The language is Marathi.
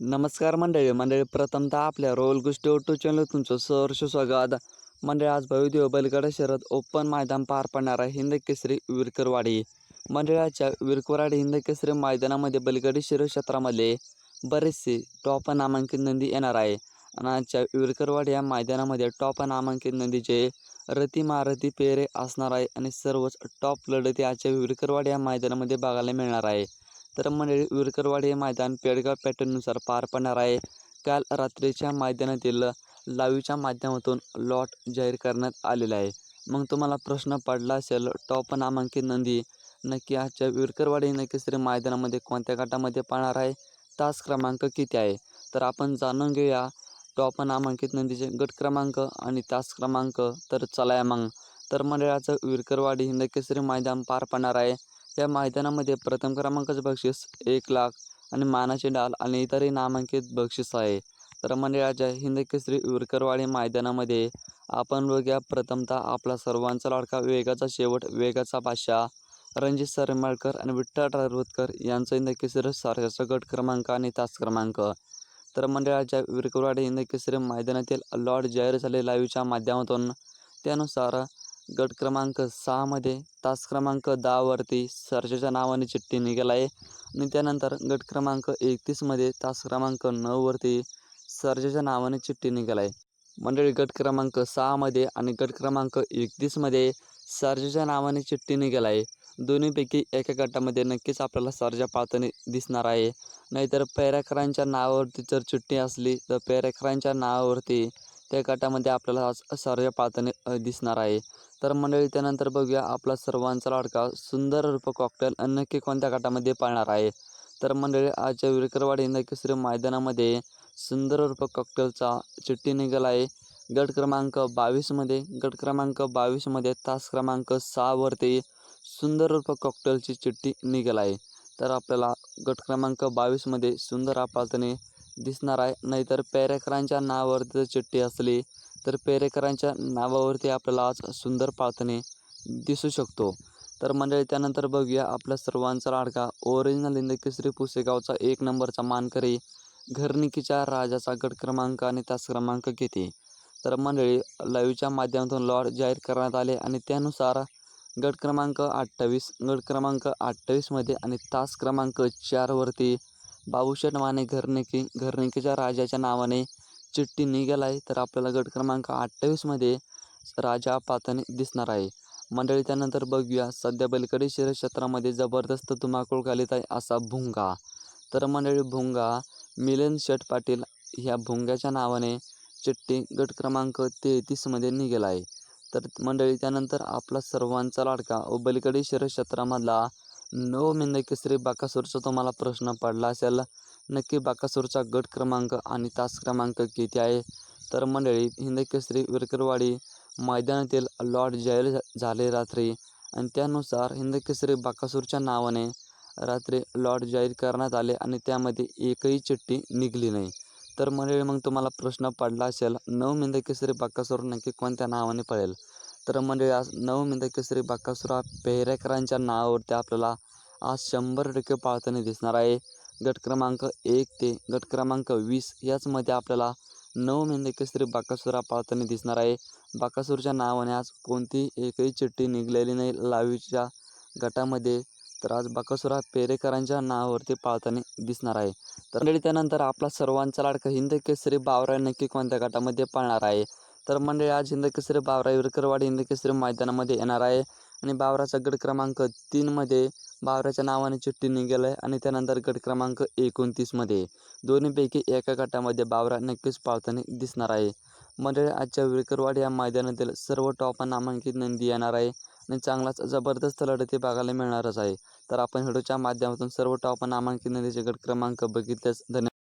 नमस्कार मंडळी. मंडळी प्रथमतः आपल्या रोल गोष्टी ओटो चॅनल तुमचं सहर्ष स्वागत. मंडळी आज भव्यदेव बैलगाडा शहरात ओपन मैदान पार पडणार आहे हिंद केसरी विरकरवाडी. मंडळाच्या विरकरवाडी हिंद केसरी मैदानामध्ये बैलगाडी शहर क्षेत्रामध्ये बरेचसे टॉप नामांकित नंदी येणार आहे. आणि आजच्या विरकरवाडी या मैदानामध्ये टॉप नामांकित नंदीचे रती मारती पेरे असणार आहे. आणि सर्वच टॉप लढती आजच्या विरकरवाडी या मैदानामध्ये बघायला मिळणार आहे. तर मंडळी विरकरवाडी हे मैदान पेडगाव पॅटर्ननुसार पार पडणार आहे. काल रात्रीच्या मैदानातील लाईव्हच्या माध्यमातून लॉट जाहीर करण्यात आलेला आहे. मग तुम्हाला प्रश्न पडला असेल टॉप नामांकित नंदी नक्की आजच्या विरकरवाडी नक्कीसरी मैदानामध्ये कोणत्या गटामध्ये पाहणार आहे? तास क्रमांक किती आहे? तर आपण जाणून घेऊया टॉप नामांकित नंदीचे गट क्रमांक आणि तास क्रमांक. तर चला मग. तर मंडळाचं विरकरवाडी हिंद केसरी मैदान पार पडणार आहे. या मैदानामध्ये प्रथम क्रमांकाचं बक्षीस एक लाख आणि मानाची डाल आणि इतरही नामांकित बक्षीस आहे. तर मंडळाच्या हिंद केसरी विरकरवाडी मैदानामध्ये आपण बघूया प्रथमतः आपला सर्वांचा लाडका वेगाचा शेवट वेगाचा बादशाह रणजित सरमाळकर आणि विठ्ठल रारवतकर यांचं हिंद केसरी सारख्याचा गट क्रमांक आणि तास क्रमांक. तर मंडळाच्या विरकरवाडी हिंद केसरी मैदानातील लॉर्ड जाहीर झाले लाईव्हच्या माध्यमातून त्यानुसार गट क्रमांक सहामध्ये तास क्रमांक दहावरती सरजेच्या नावाने चिठ्ठी निघाला आहे. आणि त्यानंतर गट क्रमांक एकतीसमध्ये तास क्रमांक नऊवरती सरजेच्या नावाने चिठ्ठी निघाला आहे. मंडळी गट क्रमांक सहामध्ये आणि गट क्रमांक एकतीसमध्ये सरजेच्या नावाने चिठ्ठी निघाला आहे. दोन्हीपैकी एका गटामध्ये नक्कीच आपल्याला सर्जा पाळताना दिसणार आहे. नाहीतर पैराकरांच्या नावावरती जर चिठ्ठी असली तर पैराकरांच्या नावावरती त्या गटामध्ये आपल्याला सर्व सर्जा पाळताना दिसणार आहे. तर मंडळी त्यानंतर बघूया आपला सर्वांचा लाडका सुंदर रूप कॉकटेल नक्की कोणत्या गटामध्ये पाळणार आहे? तर मंडळी आजच्या विरकरवाडी केसरी मैदानामध्ये सुंदर रूप कॉकटेलचा चिठ्ठी निघाला आहे. गट क्रमांक बावीसमध्ये गट क्रमांक बावीसमध्ये तास क्रमांक सहावरती सुंदर रूप कॉकटेलची चिठ्ठी निघाला आहे. तर आपल्याला गट क्रमांक बावीसमध्ये सुंदर पाळताना दिसणार आहे. नाहीतर पेरेकरांच्या नावावरती जर चिठ्ठी असली तर पेरेकरांच्या नावावरती आपल्याला आज सुंदर पाळतणे दिसू शकतो. तर मंडळी त्यानंतर बघूया आपल्या सर्वांचा लाडका ओरिजिनल इंदकेसरी पुसेगावचा एक नंबरचा मानकरी घरनिकीच्या राजाचा गट क्रमांक आणि तास क्रमांक किती? तर मंडळी लाईव्हच्या माध्यमातून लॉर्ड जाहीर करण्यात आले आणि त्यानुसार गट क्रमांक अठ्ठावीस गट क्रमांक अठ्ठावीसमध्ये आणि तास क्रमांक चारवरती बाबूशेठ माने घरनिकी घरनिकीच्या राजाच्या नावाने चिठ्ठी निघाला आहे तर आपल्याला गट क्रमांक अठ्ठावीसमध्ये राजा पातन दिसणार आहे. मंडळी त्यानंतर बघूया. सध्या बैलकडे शहर क्षेत्रामध्ये जबरदस्त धुमाकूळ घालीत आहे असा भुंगा. तर मंडळी भुंगा मिलन शेठ पाटील ह्या भुंग्याच्या नावाने चिठ्ठी गट क्रमांक तेहतीसमध्ये निघाला आहे. तर मंडळी त्यानंतर आपला सर्वांचा लाडका व बलकडी शहर क्षेत्रामधला नऊ मिंद केसरी बाकासूरचा तुम्हाला प्रश्न पडला असेल. नक्की बाकासूरचा गट क्रमांक आणि तास क्रमांक किती आहे? तर मंडळी हिंदकेसरी विरकरवाडी मैदानातील लॉर्ड जाहीर झा- झाले रात्री आणि त्यानुसार हिंदकेसरी बाकासूरच्या नावाने रात्री लॉर्ड जाहीर करण्यात आले आणि त्यामध्ये एकही चिठ्ठी निघली नाही. तर मंडळी मग तुम्हाला प्रश्न पडला असेल नऊ मेंदकेसरी बाकासूर नक्की कोणत्या नावाने पळेल? तर म्हणजे आज नऊ मिंद केसरी बाकासूर हा पेहरेकरांच्या नावावरती आपल्याला आज शंभर टक्के पाळताना दिसणार आहे. गट क्रमांक एक ते गट क्रमांक वीस याचमध्ये आपल्याला नऊ मिंद केसरी बाकासुरा पाळताना दिसणार आहे. बाकासूरच्या नावाने आज कोणती एकही चिठ्ठी निघलेली नाही लावीच्या गटामध्ये. तर आज बाकासुरा पेरेकरांच्या नावावरती पाळताना दिसणार आहे. तर त्यानंतर आपला सर्वांचा लाडका हिंद केसरी बावरा नक्की कोणत्या गटामध्ये पाळणार आहे? तर मंडळी आज हिंदकेसरी बावरा विरकरवाडी हिंदकेसरी मैदानामध्ये येणार आहे. आणि बावराचा गट क्रमांक तीनमध्ये बावऱ्याच्या नावाने चिठ्ठी निघेल आहे आणि त्यानंतर गट क्रमांक एकोणतीसमध्ये दोन्हीपैकी एका गटामध्ये बावरा नक्कीच पाळताना दिसणार आहे. मंडळी आजच्या विरकरवाडी या मैदानातील सर्व टॉप नामांकित नंदी येणार आहे आणि चांगलाच जबरदस्त लढती बघायला मिळणारच आहे. तर आपण व्हिडिओच्या माध्यमातून सर्व टॉप नामांकित नंदीचे गट क्रमांक बघितल्यास धन्यवाद.